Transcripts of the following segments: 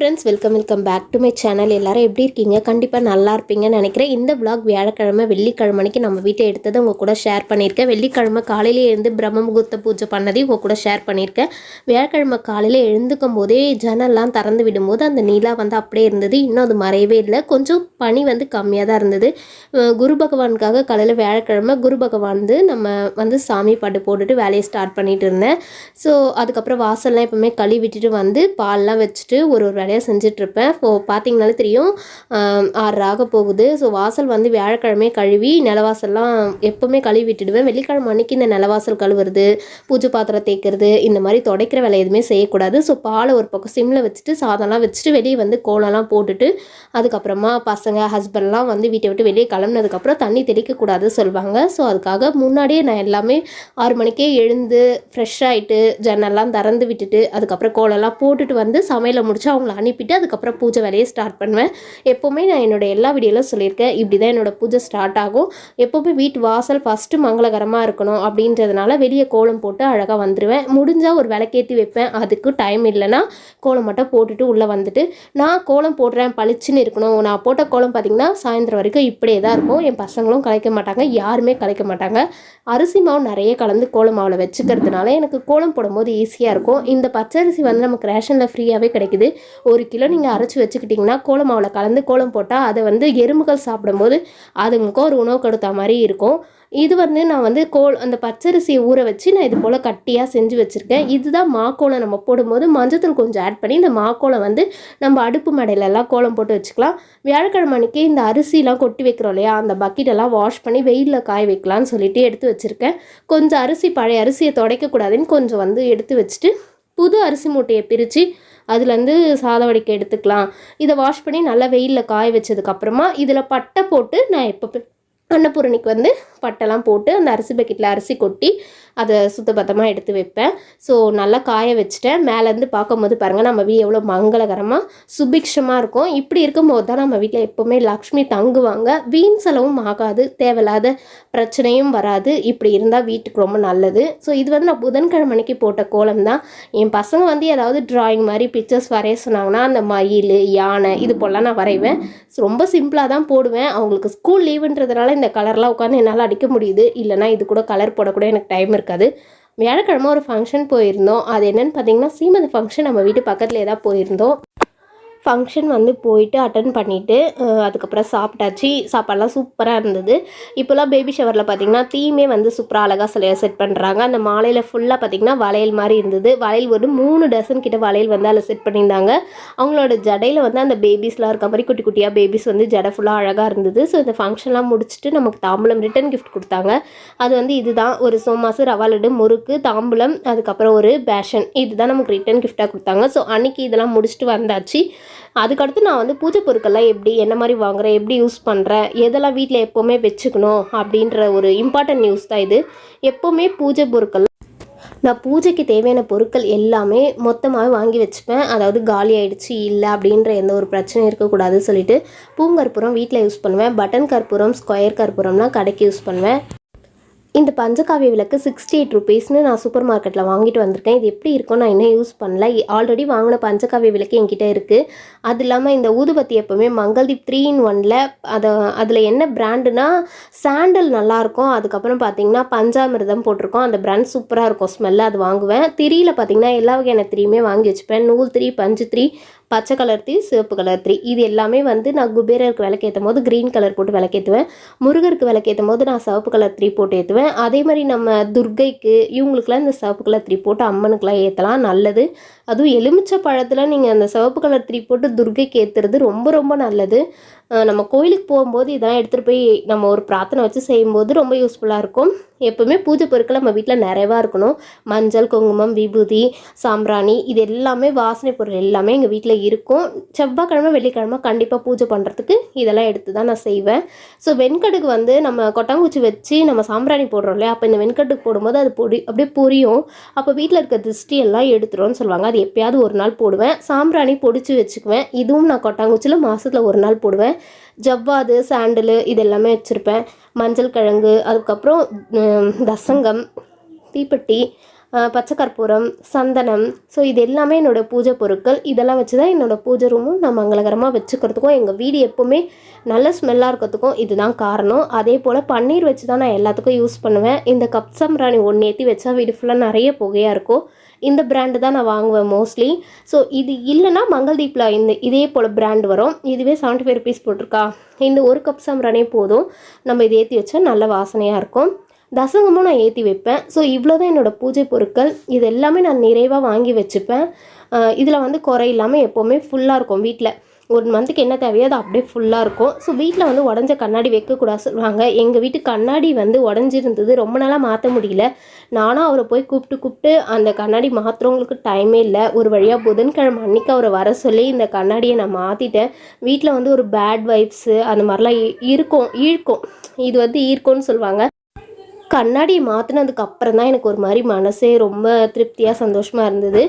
Friends welcome welcome back to my channel எல்லோரும் எப்படி இருக்கீங்க? கண்டிப்பாக நல்லா இருப்பீங்கன்னு நினைக்கிறேன். இந்த விளாக் வியாழக்கிழமை வெள்ளிக்கிழமைக்கு நம்ம வீட்டை எடுத்ததை உங்கள் கூட ஷேர் பண்ணியிருக்கேன். வெள்ளிக்கிழமை காலையிலே எழுந்து பிரம்ம முகூர்த்த பூஜை பண்ணதையும் உங்கள் கூட ஷேர் பண்ணியிருக்கேன். வியாழக்கிழமை காலையில் எழுந்துக்கும் போதே ஜன்னல்லாம் திறந்து விடும்போது அந்த நிலா வந்து அப்படியே இருந்தது. இன்னும் அது மறையவே இல்லை. கொஞ்சம் பனி வந்து கம்மியாக தான் இருந்தது. குரு பகவானுக்காக காலையில் வியாழக்கிழமை குரு பகவான் வந்து நம்ம வந்து சாமி பாட்டு போட்டுட்டு வேலையை ஸ்டார்ட் பண்ணிட்டு இருந்தேன். ஸோ அதுக்கப்புறம் வாசல்லாம் எப்பவுமே கழுவி விட்டுட்டு வந்து பால்லாம் வச்சுட்டு ஒரு ஒரு வேலையாக செஞ்சிட்ருப்பேன். ஸோ பார்த்திங்கனாலே தெரியும் ஆறு ஆக போகுது. ஸோ வாசல் வந்து வியாழக்கிழமை கழுவி நிலவாசல்லாம் எப்போவுமே கழுவி விட்டுடுவேன். வெள்ளிக்கிழமை அன்னைக்கு இந்த நிலவாசல் கழுவுறது பூஜை பாத்திரம் தேய்க்கிறது இந்த மாதிரி துடைக்கிற வேலை எதுவுமே செய்யக்கூடாது. ஸோ பாலை ஒரு பக்கம் சிம்மில் வச்சுட்டு சாதம்லாம் வச்சுட்டு வெளியே வந்து கோலம்லாம் போட்டுட்டு அதுக்கப்புறமா பசங்க ஹஸ்பண்ட்லாம் வந்து வீட்டை விட்டு வெளியே கிளம்புனதுக்கப்புறம் தண்ணி தெளிக்கக்கூடாது சொல்லுவாங்க. ஸோ அதுக்காக முன்னாடியே நான் எல்லாமே ஆறு மணிக்கே எழுந்து ஃப்ரெஷ் ஆகிட்டு ஜன்னல்லாம் திறந்து விட்டுட்டு அதுக்கப்புறம் கோலம்லாம் போட்டுட்டு வந்து சமையலை முடிச்சு அவங்கள அனுப்பிட்டு அதுக்கப்புறம் பூஜை வேலையை ஸ்டார்ட் பண்ணுவேன். எப்போவுமே நான் என்னோட எல்லா வீடியோலும் சொல்லியிருக்கேன். இப்படி தான் என்னோட பூஜை ஸ்டார்ட் ஆகும். எப்போவுமே வீட்டு வாசல் ஃபஸ்ட்டு மங்களகரமாக இருக்கணும் அப்படின்றதுனால வெளியே கோலம் போட்டு அழகாக வந்துடுவேன் முடிஞ்சால் ஒரு விளக்கேற்றி வைப்பேன். அதுக்கு டைம் இல்லைன்னா கோலம் மட்டும் போட்டுட்டு உள்ளே வந்துட்டு நான் கோலம் போடுறேன் பளிச்சுன்னு இருக்கணும். நான் போட்ட கோலம் பார்த்திங்கன்னா சாயந்தரம் வரைக்கும் இப்படியே தான் இருக்கும். என் பசங்களும் கலைக்க மாட்டாங்க. யாருமே கலைக்க மாட்டாங்க. அரிசி மாவு நிறைய கலந்து கோலம் மாவில் வச்சுக்கிறதுனால எனக்கு கோலம் போடும்போது ஈஸியாக இருக்கும். இந்த பச்சரிசி வந்து நமக்கு ரேஷனில் ஃப்ரீயாகவே கிடைக்குது. ஒரு கிலோ நீங்கள் அரைச்சி வச்சுக்கிட்டிங்கன்னா கோலம் மாவில் கலந்து கோலம் போட்டால் அதை வந்து எறும்புகள் சாப்பிடும்போது அதுங்களுக்கும் ஒரு உணவு கொடுத்த மாதிரி இருக்கும். இது வந்து நான் வந்து கோல் அந்த பச்சரிசியை ஊற வச்சு நான் இது போல் கட்டியாக செஞ்சு வச்சுருக்கேன். இதுதான் மாக்கோலம் நம்ம போடும்போது மஞ்சத்தூள் கொஞ்சம் ஆட் பண்ணி இந்த மாக்கோலம் வந்து நம்ம அடுப்பு மடையிலெல்லாம் கோலம் போட்டு வச்சுக்கலாம். வியாழக்கிழமை அன்றைக்கி இந்த அரிசிலாம் கொட்டி வைக்கிறோம் இல்லையா அந்த பக்கெட்டெல்லாம் வாஷ் பண்ணி வெயிலில் காய வைக்கலாம்னு சொல்லிட்டு எடுத்து வச்சுருக்கேன். கொஞ்சம் அரிசி பழைய அரிசியை துடைக்கக்கூடாதுன்னு கொஞ்சம் வந்து எடுத்து வச்சுட்டு புது அரிசி மூட்டையை பிரித்து அதுலேருந்து சாதம் வடிக்க எடுத்துக்கலாம். இதை வாஷ் பண்ணி நல்லா வெயிலில் காய வச்சதுக்கப்புறமா இதில் பட்டை போட்டு நான் எப்போ அன்னபூரணிக்கு வந்து பட்டெல்லாம் போட்டு அந்த அரிசி பக்கெட்டில் அரிசி கொட்டி அதை சுத்தபத்தமாக எடுத்து வைப்பேன். ஸோ நல்லா காய வச்சுட்டேன். மேலேருந்து பார்க்கும்போது பாருங்கள் நம்ம வீ எவ்வளோ மங்களகரமாக சுபிக்ஷமாக இருக்கும். இப்படி இருக்கும்போது தான் நம்ம வீட்டில் எப்போவுமே லக்ஷ்மி தங்குவாங்க. வீண் செலவும் ஆகாது தேவையில்லாத பிரச்சனையும் வராது. இப்படி இருந்தால் வீட்டுக்கு ரொம்ப நல்லது. ஸோ இது வந்து நான் புதன்கிழமைக்கு போட்ட கோலம் தான். என் பசங்க வந்து ஏதாவது டிராயிங் மாதிரி பிக்சர்ஸ் வரைய சொன்னாங்கன்னா அந்த மயில் யானை இது போலலாம் நான் வரைவேன். ஸோ ரொம்ப சிம்பிளாக தான் போடுவேன். அவங்களுக்கு ஸ்கூல் லீவுன்றதுனால இந்த கலர்லாம் உட்காந்து என்னால் அடிக்க முடியுது. இல்லைனா இது கூட கலர் போடக்கூட எனக்கு டைம் இருக்காது. வியாழக்கிழமை ஒரு ஃபங்க்ஷன் போயிருந்தோம். அது என்னன்னு பார்த்தீங்கன்னா சீமந்த ஃபங்க்ஷன் நம்ம வீட்டு பக்கத்துலேயே ஏதாவது போயிருந்தோம். ஃபங்க்ஷன் வந்து போயிட்டு அட்டன் பண்ணிவிட்டு அதுக்கப்புறம் சாப்பிட்டாச்சு. சாப்பாடெல்லாம் சூப்பராக இருந்தது. இப்போல்லாம் பேபி ஷவரில் பார்த்தீங்கன்னா தீமே வந்து சூப்பராக அழகாக சிலையாக செட் பண்ணுறாங்க அந்த மாலையில் ஃபுல்லாக பார்த்தீங்கன்னா வளையல் மாதிரி இருந்தது. வளையல் ஒரு மூணு டசன் கிட்ட வளையல் வந்து அதில் செட் பண்ணியிருந்தாங்க. அவங்களோட ஜடையில் வந்து அந்த பேபிஸ்லாம் இருக்க மாதிரி குட்டி குட்டியாக பேபிஸ் வந்து ஜடை ஃபுல்லாக அழகாக இருந்தது. ஸோ இந்த ஃபங்க்ஷன்லாம் முடிச்சுட்டு நமக்கு தாம்பூலம் ரிட்டன் கிஃப்ட் கொடுத்தாங்க. அது வந்து இதுதான். ஒரு சோமாசு ரவாலடு முறுக்கு தாம்பூலம் அதுக்கப்புறம் ஒரு பேஷன் இதுதான் நமக்கு ரிட்டன் கிஃப்டாக கொடுத்தாங்க. ஸோ அன்னைக்கு இதெல்லாம் முடிச்சுட்டு வந்தாச்சு. அதுக்கடுத்து நான் வந்து பூஜை பொருட்கள்லாம் எப்படி என்ன மாதிரி வாங்குறேன் எப்படி யூஸ் பண்ணுறேன் எதெல்லாம் வீட்டில் எப்போவுமே வச்சுக்கணும் அப்படின்ற ஒரு இம்பார்ட்டன்ட் நியூஸ் தான் இது. எப்போவுமே பூஜை பொருட்கள் நான் பூஜைக்கு தேவையான பொருட்கள் எல்லாமே மொத்தமாகவே வாங்கி வச்சுப்பேன். அதாவது காலி ஆகிடுச்சு இல்லை அப்படின்ற எந்த ஒரு பிரச்சனையும் இருக்கக்கூடாதுன்னு சொல்லிட்டு பூங்கற்பூரம் வீட்டில் யூஸ் பண்ணுவேன். பட்டன் கற்பூரம் ஸ்கொயர் கற்பூரம்லாம் கடைக்கு யூஸ் பண்ணுவேன். இந்த பஞ்சகாவிய விளக்கு சிக்ஸ்டி எயிட் ருபீஸ்னு நான் சூப்பர் மார்க்கெட்டில் வாங்கிட்டு வந்திருக்கேன். இது எப்படி இருக்கும் நான் இன்னும் யூஸ் பண்ணல. ஆல்ரெடி வாங்கின பஞ்சகாவிய விளக்கு என்கிட்ட இருக்குது அது இல்லாமல் இந்த ஊதுபத்தி எப்போவுமே மங்கள்தீப் த்ரீ இன் ஒனில் அதை அதில் என்ன பிராண்டுனா சாண்டல் நல்லாயிருக்கும் அதுக்கப்புறம் பார்த்தீங்கன்னா பஞ்சாமிர்தம் போட்டிருக்கோம். அந்த பிராண்ட் சூப்பராக இருக்கும். ஸ்மெல்லு அது வாங்குவேன். திரியில் பார்த்தீங்கன்னா எல்லா வகையான திரியுமே வாங்கி வச்சுப்பேன். நூல் திரி பஞ்சு திரி பச்சை கலர் த்ரீ சிவப்பு கலர் த்ரீ இது எல்லாமே வந்து நான் குபேரருக்கு விளக்கேற்றும் போது க்ரீன் கலர் போட்டு விளக்கேற்றுவேன் முருகருக்கு விளக்கேற்றும் போது நான் சிவப்பு கலர் த்ரீ போட்டு ஏற்றுவேன் அதே மாதிரி நம்ம துர்கைக்கு இவங்களுக்குலாம் இந்த சிவப்பு கலர் த்ரீ போட்டு அம்மனுக்குலாம் ஏற்றலாம் நல்லது. அதுவும் எலுமிச்சை பழத்தில் நீங்கள் அந்த சிவப்பு கலர் திரி போட்டு துர்கைக்கு ஏற்றுறது ரொம்ப ரொம்ப நல்லது. நம்ம கோயிலுக்கு போகும்போது இதெல்லாம் எடுத்துகிட்டு போய் நம்ம ஒரு பிரார்த்தனை வச்சு செய்யும்போது ரொம்ப யூஸ்ஃபுல்லாக இருக்கும். எப்போவுமே பூஜை பொருட்கள் நம்ம வீட்டில் நிறைவாக இருக்கணும். மஞ்சள் குங்குமம் விபூதி சாம்பிராணி இது எல்லாமே வாசனை பொருள் எல்லாமே எங்கள் வீட்டில் இருக்கும். செவ்வாய்க்கிழமை வெள்ளிக்கிழமை கண்டிப்பாக பூஜை பண்ணுறதுக்கு இதெல்லாம் எடுத்து தான் நான் செய்வேன். ஸோ வெண்கடுக்கு வந்து நம்ம கொட்டாங்குச்சி வச்சு நம்ம சாம்பிராணி போடுறோம் இல்லையா? அப்போ இந்த வெண்கடுக்கு போடும்போது அது பொடி அப்படியே பொரியும். அப்போ வீட்டில் இருக்க திருஷ்டி எல்லாம் எடுத்துரும்னு சொல்லுவாங்க. அது எப்பயாவது ஒரு நாள் போடுவேன். சாம்பிராணி பொடிச்சு வச்சுக்குவேன். இதுவும் நான் கொட்டாங்குச்சியில் மாதத்தில் ஒரு நாள் போடுவேன். ஜவ்வாது சாண்டலு இது எல்லாமே வச்சுருப்பேன். மஞ்சள் கிழங்கு அதுக்கப்புறம் தசங்கம் தீப்பெட்டி அஹ், பச்சை கற்பூரம் சந்தனம். ஸோ இது எல்லாமே என்னோடய பூஜை பொருட்கள். இதெல்லாம் வச்சு தான் என்னோடய பூஜை ரூமும் நான் மங்களகரமாக வச்சுக்கிறதுக்கும் எங்கள் வீடு எப்போவுமே நல்ல ஸ்மெல்லாக இருக்கிறதுக்கும் இதுதான் காரணம். அதே போல் பன்னீர் வச்சு தான் நான் எல்லாத்துக்கும் யூஸ் பண்ணுவேன். இந்த கப் சம்ராணி ஒன்று ஏற்றி வச்சா வீடு ஃபுல்லாக நிறைய புகையாக இருக்கும். இந்த பிராண்டு தான் நான் வாங்குவேன் மோஸ்ட்லி ஸோ இது இல்லைன்னா மங்கள்தீப்பில் இந்த இதே போல் பிராண்ட் வரும். இதுவே செவன்ட்டி ஃபைவ் ருபீஸ் போட்டிருக்கா? இந்த ஒரு கப் சாம்பிரானே போதும். நம்ம இதை ஏற்றி வச்சா நல்ல வாசனையாக இருக்கும். தசங்கமும் நான் ஏற்றி வைப்பேன். ஸோ இவ்வளோ தான் என்னோடய பூஜை பொருட்கள். இது எல்லாமே நான் நிறைவாக வாங்கி வச்சுப்பேன். இதில் வந்து குறை இல்லாமல் எப்போவுமே ஃபுல்லாக இருக்கும் வீட்டில் ஒரு மந்த்துக்கு என்ன தேவையோ அது அப்படியே ஃபுல்லாக இருக்கும். ஸோ வீட்டில் வந்து உடஞ்ச கண்ணாடி வைக்கக்கூடாது சொல்லுவாங்க. எங்கள் வீட்டு கண்ணாடி வந்து உடஞ்சிருந்தது ரொம்ப நாளாக மாற்ற முடியல. நானும் அவரை போய் கூப்பிட்டு கூப்பிட்டு அந்த கண்ணாடி மாற்றுறவங்களுக்கு டைமே இல்லை. ஒரு வழியாக புதன்கிழமை அன்னைக்கு அவரை வர சொல்லி இந்த கண்ணாடியை நான் மாற்றிட்டேன் வீட்டில் வந்து ஒரு பேட் வைப்ஸு அந்த மாதிரிலாம் இ- இருக்கும் ஈர்க்கும். இது வந்து ஈர்க்கும்னு சொல்லுவாங்க. கண்ணாடியை மாற்றினதுக்கு அப்புறம் தான் எனக்கு ஒரு மாதிரி மனசே ரொம்ப திருப்தியாக சந்தோஷமாக இருந்தது.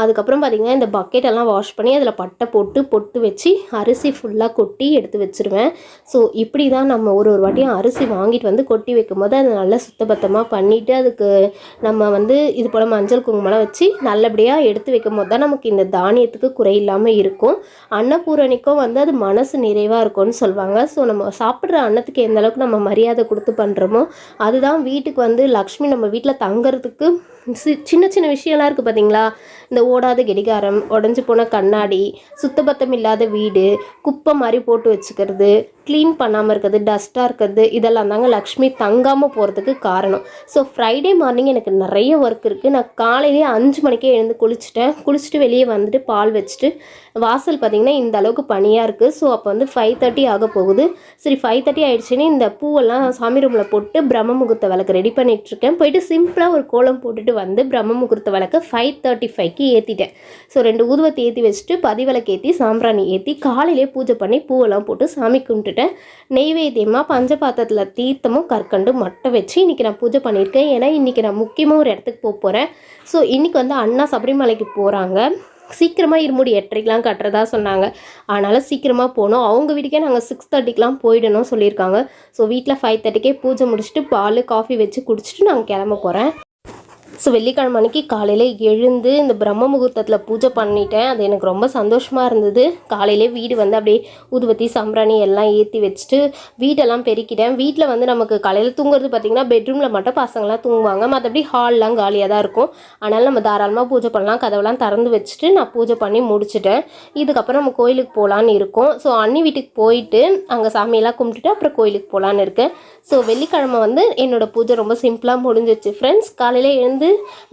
அதுக்கப்புறம் பார்த்திங்கன்னா இந்த பக்கெட் எல்லாம் வாஷ் பண்ணி அதில் பட்டை போட்டு பொட்டு வச்சு அரிசி ஃபுல்லாக கொட்டி எடுத்து வச்சுருவேன். ஸோ இப்படி தான் நம்ம ஒரு ஒரு வாட்டியும் அரிசி வாங்கிட்டு வந்து கொட்டி வைக்கும் போது அதை நல்லா சுத்தபத்தமாக பண்ணிவிட்டு அதுக்கு நம்ம வந்து இது போல் மஞ்சள் குங்குமம்லாம் வச்சு நல்லபடியாக எடுத்து வைக்கும் போது தான் நமக்கு இந்த தானியத்துக்கு குறையில்லாமல் இருக்கும். அன்னபூரணிக்கும் வந்து அது மனசு நிறைவாக இருக்கும்னு சொல்லுவாங்க. ஸோ நம்ம சாப்பிட்ற அன்னத்துக்கு எந்த அளவுக்கு நம்ம மரியாதை கொடுத்து பண்ணுறோமோ அதுதான் வீட்டுக்கு வந்து லக்ஷ்மி நம்ம வீட்டில் தங்குறதுக்கு சி- சின்ன சின்ன விஷயம்லாம் இருக்குது பார்த்தீங்களா இந்த ஓடாத கடிகாரம் உடஞ்சி போன கண்ணாடி சுத்தபத்தம் இல்லாத வீடு குப்பை மாதிரி போட்டு வச்சுக்கிறது க்ளீன் பண்ணாமல் இருக்கிறது டஸ்ட்டாக இருக்கிறது இதெல்லாம் தாங்க லக்ஷ்மி தங்காமல் போகிறதுக்கு காரணம். ஸோ ஃப்ரைடே மார்னிங் எனக்கு நிறைய ஒர்க் இருக்குது நான் காலையிலேயே அஞ்சு மணிக்கே எழுந்து குளிச்சுட்டேன். குளிச்சுட்டு வெளியே வந்துட்டு பால் வச்சுட்டு வாசல் பார்த்திங்கன்னா இந்த அளவுக்கு பனியாக இருக்குது ஸோ அப்போ வந்து ஃபைவ் தேர்ட்டி ஆக போகுது. சரி ஃபைவ் தேர்ட்டி ஆயிடுச்சுன்னு இந்த பூவெல்லாம் சாமி ரூமில் போட்டு பிரம்ம முகூர்த்த விளக்கு ரெடி பண்ணிகிட்ருக்கேன் போயிட்டு சிம்பிளாக ஒரு கோலம் போட்டுட்டு வந்து பிரம்ம முகூர்த்த விளக்கு ஃபைவ் தேர்ட்டி ஃபைவ்க்கு ஏற்றிட்டேன் ஸோ ரெண்டு ஊதுவத்தை ஏற்றி வச்சுட்டு பதிவிளக்கு ஏற்றி சாம்பிராணி ஏற்றி காலையிலே பூஜை பண்ணி பூவெல்லாம் போட்டு சாமி கும்பிட்டுட்டேன். நெய்வேத்தியமாக பஞ்சபாத்திரத்தில் தீர்த்தமும் கற்கண்டு மட்டும் வச்சு இன்றைக்கி நான் பூஜை பண்ணியிருக்கேன். ஏன்னா இன்றைக்கி நான் முக்கியமாக ஒரு இடத்துக்கு போக போகிறேன் ஸோ இன்றைக்கி வந்து அண்ணா சபரிமலைக்கு போகிறாங்க சீக்கிரமாக இருமுடி எட்டரைக்கெலாம் கட்டுறதா சொன்னாங்க. அதனால் சீக்கிரமாக போகணும். அவங்க வீட்டுக்கே நாங்கள் சிக்ஸ் தேர்ட்டிக்கெலாம் போயிடணும் சொல்லியிருக்காங்க. ஸோ வீட்டில் ஃபைவ் தேர்ட்டிக்கே பூஜை முடிச்சுட்டு பால் காஃபி வச்சு குடிச்சிட்டு நாங்கள் கிளம்ப போகிறேன் ஸோ வெள்ளிக்கிழமை அன்னைக்கு காலையில் எழுந்து இந்த பிரம்ம முகூர்த்தத்தில் பூஜை பண்ணிட்டேன். அது எனக்கு ரொம்ப சந்தோஷமாக இருந்தது. காலையிலே வீடு வந்து அப்படியே ஊதுபத்தி சாம்பிராணி எல்லாம் ஏற்றி வச்சுட்டு வீடெல்லாம் பெருக்கிட்டேன். வீட்டில் வந்து நமக்கு காலையில் தூங்குறது பார்த்திங்கன்னா பெட்ரூமில் மட்டும் பசங்களாம் தூங்குவாங்க. மற்றபடி ஹால்லாம் காலியாக தான் இருக்கும். அதனால் நம்ம தாராளமாக பூஜை பண்ணலாம். கதவெல்லாம் திறந்து வச்சுட்டு நான் பூஜை பண்ணி முடிச்சுட்டேன். இதுக்கப்புறம் நம்ம கோயிலுக்கு போகலான்னு இருக்கோம். ஸோ அண்ணி வீட்டுக்கு போயிட்டு அங்கே சாமியெல்லாம் கும்பிட்டுட்டு அப்புறம் கோயிலுக்கு போகலான்னு இருக்கேன். ஸோ வெள்ளிக்கிழமை வந்து என்னோடய பூஜை ரொம்ப சிம்பிளாக முடிஞ்சிச்சு ஃப்ரெண்ட்ஸ் காலையில் எழுந்து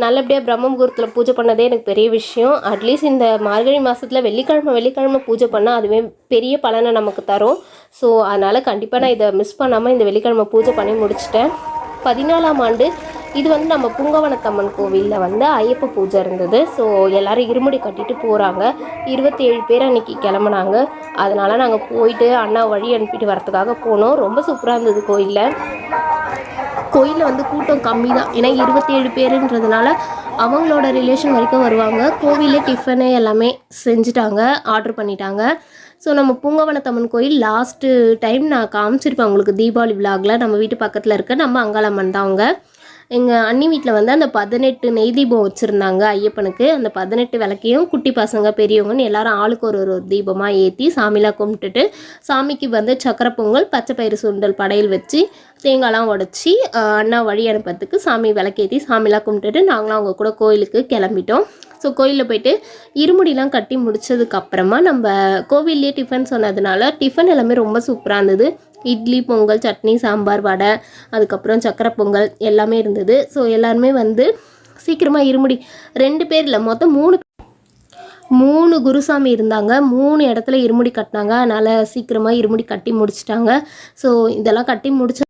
நல்லபடியாக பிரம்ம முகூர்த்தத்தில் பூஜை பண்ணதே எனக்கு பெரிய விஷயம். அட்லீஸ்ட் இந்த மார்கழி மாதத்தில் வெள்ளிக்கிழமை வெள்ளிக்கிழமை பூஜை பண்ணால் அதுவே பெரிய பலனை நமக்கு தரும். ஸோ அதனால் கண்டிப்பாக நான் இதை மிஸ் பண்ணாமல் இந்த வெள்ளிக்கிழமை பூஜை பண்ணி முடிச்சிட்டேன். பதினாலாம் ஆண்டு இது வந்து நம்ம புங்கவனத்தம்மன் கோவிலில் வந்து ஐயப்ப பூஜை இருந்தது. ஸோ எல்லாரும் இருமுடி கட்டிட்டு போகிறாங்க இருபத்தி ஏழு பேர் அன்றைக்கி கிளம்புனாங்க. அதனால் நாங்கள் போயிட்டு அண்ணா வழி அனுப்பிட்டு வரதுக்காக போனோம். ரொம்ப சூப்பராக இருந்தது கோயிலில் கோயிலில் வந்து கூட்டம் கம்மி தான் ஏன்னா இருபத்தேழு பேருன்றதுனால அவங்களோட ரிலேஷன் வரைக்கும் வருவாங்க. கோவிலே டிஃபனு எல்லாமே செஞ்சுட்டாங்க ஆர்டர் பண்ணிட்டாங்க. ஸோ நம்ம பூங்கவனத்தம்மன் கோயில் லாஸ்ட்டு டைம் நான் காமிச்சிருப்பேன் உங்களுக்கு தீபாவளி விழாவில் நம்ம வீட்டு பக்கத்தில் இருக்க நம்ம அங்காளம்மன் தான் அவங்க. எங்கள் அண்ணி வீட்டில் வந்து அந்த பதினெட்டு நெய் தீபம் வச்சுருந்தாங்க ஐயப்பனுக்கு. அந்த பதினெட்டு விளக்கையும் குட்டி பசங்க பெரியவங்கன்னு எல்லாரும் ஆளுக்கு ஒரு ஒரு தீபமாக ஏற்றி சாமிலாம் கும்பிட்டுட்டு சாமிக்கு வந்து சக்கரை பொங்கல் பச்சை பயிறு சுண்டல் படையல் வச்சு தேங்காய்லாம் உடச்சி அண்ணா வழி அனுப்புறதுக்கு சாமி விளக்கேற்றி சாமிலாம் கும்பிட்டுட்டு நாங்களும் அவங்க கூட கோயிலுக்கு கிளம்பிட்டோம். ஸோ கோயிலில் போயிட்டு இருமுடிலாம் கட்டி முடித்ததுக்கப்புறமா நம்ம கோவில்லே டிஃபன் சொன்னதுனால டிஃபன் எல்லாமே ரொம்ப சூப்பராக இருந்தது. இட்லி பொங்கல் சட்னி சாம்பார் வடை அதுக்கப்புறம் சக்கரை பொங்கல் எல்லாமே இருந்தது. ஸோ எல்லாருமே வந்து சீக்கிரமாக இருமுடி. ரெண்டு பேர் இல்லை மொத்தம் மூணு மூணு குருசாமி இருந்தாங்க. மூணு இடத்துல இருமுடி கட்டினாங்க. அதனால் சீக்கிரமாக இருமுடி கட்டி முடிச்சிட்டாங்க. ஸோ இதெல்லாம் கட்டி முடிச்ச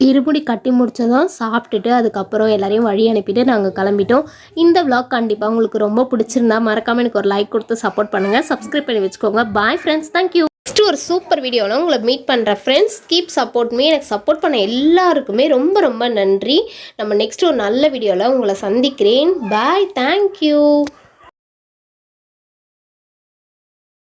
இருமுடி கட்டி முடிச்சதும் சாப்பிட்டுட்டு அதுக்கப்புறம் எல்லாரையும் வழி அனுப்பிட்டு நாங்கள் கிளம்பிட்டோம். இந்த விளாக் கண்டிப்பாக உங்களுக்கு ரொம்ப பிடிச்சிருந்தா மறக்காமல் எனக்கு ஒரு லைக் கொடுத்து சப்போர்ட் பண்ணுங்கள் சப்ஸ்கிரைப் பண்ணி வச்சுக்கோங்க. Bye friends thank you next ஒரு சூப்பர் வீடியோவில் உங்களை மீட் பண்ணுறேன் ஃப்ரெண்ட்ஸ் கீப் சப்போர்ட் மீ எனக்கு சப்போர்ட் பண்ண எல்லாருக்குமே ரொம்ப ரொம்ப நன்றி. நம்ம நெக்ஸ்ட் ஒரு நல்ல வீடியோவில் உங்களை சந்திக்கிறேன். Bye thank you